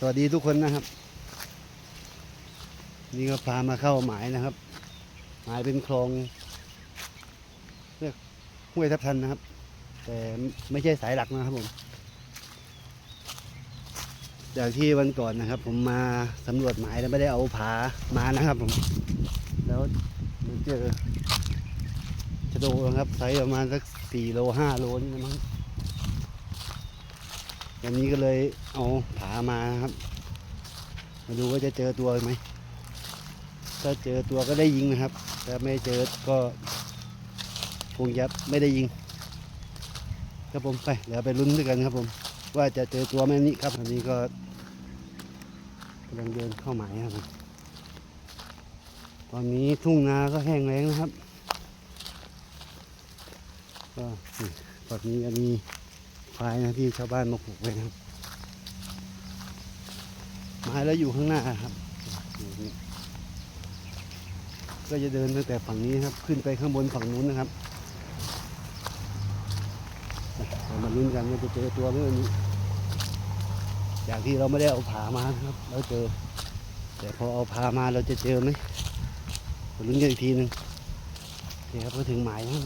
สวัสดีทุกคนนะครับ นี่ก็พามาเข้าหมายนะครับ หมายเป็นคลองเรียกห้วยทับทันนะครับ แต่ไม่ใช่สายหลักนะครับผมจากที่วันก่อนนะครับ ผมมาสำรวจหมายแล้วไม่ได้เอาผามานะครับผม แล้วเจอชะโดนะครับไซส์ประมาณสักสี่โลห้าโลนี่นะมั้ง วันนี้ก็เลยเอาผามานะครับ มาดูว่าจะเจอตัวไหม ถ้าเจอตัวก็ได้ยิงนะครับ ถ้าไม่เจอก็คงจะไม่ได้ยิง ครับผมไปเดี๋ยวไปลุ้นด้วยกันครับผม ว่าจะเจอตัวไหมนี่ครับอันนี้ก็กำลังเดินเข้าหมายครับผมตอนนี้ทุ่งนาก็แห้งแล้งนะครับ ก็นี่ฝั่งนี้ก็มี ควายนะที่ชาวบ้านมาปลูกไว้นะครับไม้แล้วอยู่ข้างหน้าครับ ก็จะเดินตั้งแต่ฝั่งนี้ครับ ขึ้นไปข้างบนฝั่งนู้นนะครับเรามาลุ้นกันว่าจะเจอตัวไหมวันนี้จากที่เราไม่ได้เอาผามาครับ เราเจอ แต่พอเอาพามาเราจะเจอไหมมาลุ้นกันอีกทีหนึ่งโอเคครับก็ถึงหมายแล้ว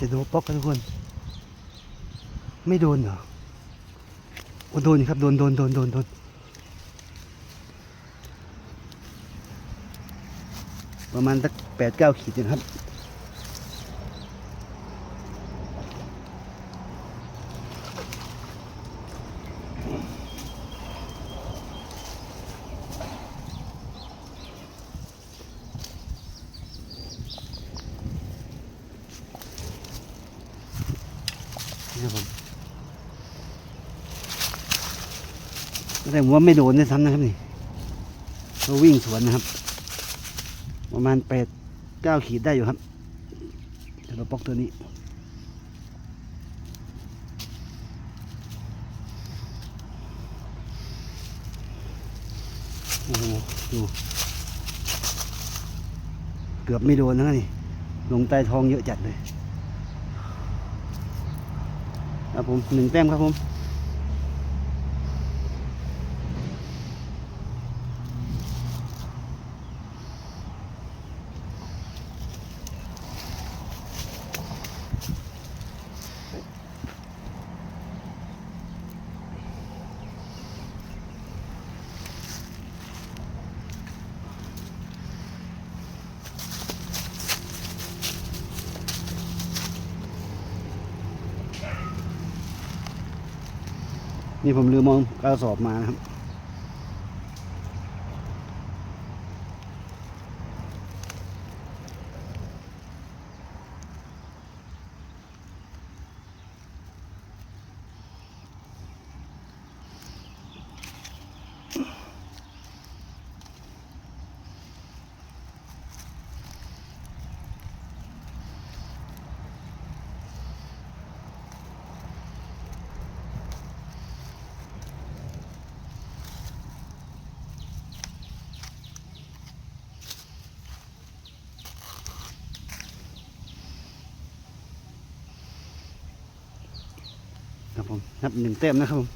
จะโดนป๊อกกันทุกคน ไม่โดนเหรอโอ้โดนครับโดนโดนโดนโดนโดนประมาณสักแปดเก้าขีดนะครับ ครับผมแต่ผมว่าไม่โดนด้วยซ้ำนะครับนี่เขาวิ่งสวนนะครับ ประมาณแปดเก้าขีดได้อยู่ครับเราปอกตัวนี้โอ้โหดูเกือบไม่โดนนะนี่ลงใต้ท้องเยอะจัดเลย ครับผมหนึ่งแต้มครับผม นี่ผมลืมมองกระสอบมานะครับ ครับผมนับหนึ่งเต็มนะครับผม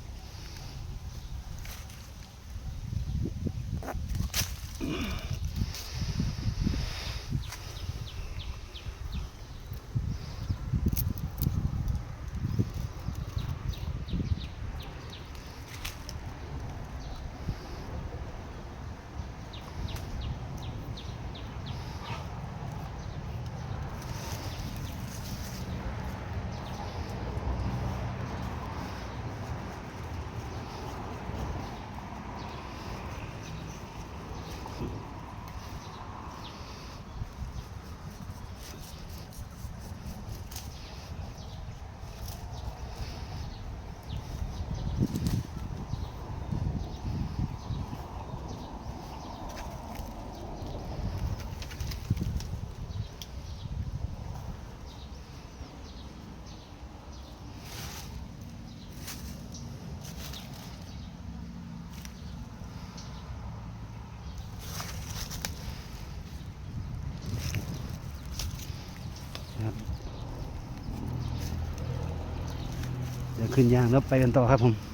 จะขึ้นยางแล้วไปกันต่อครับผม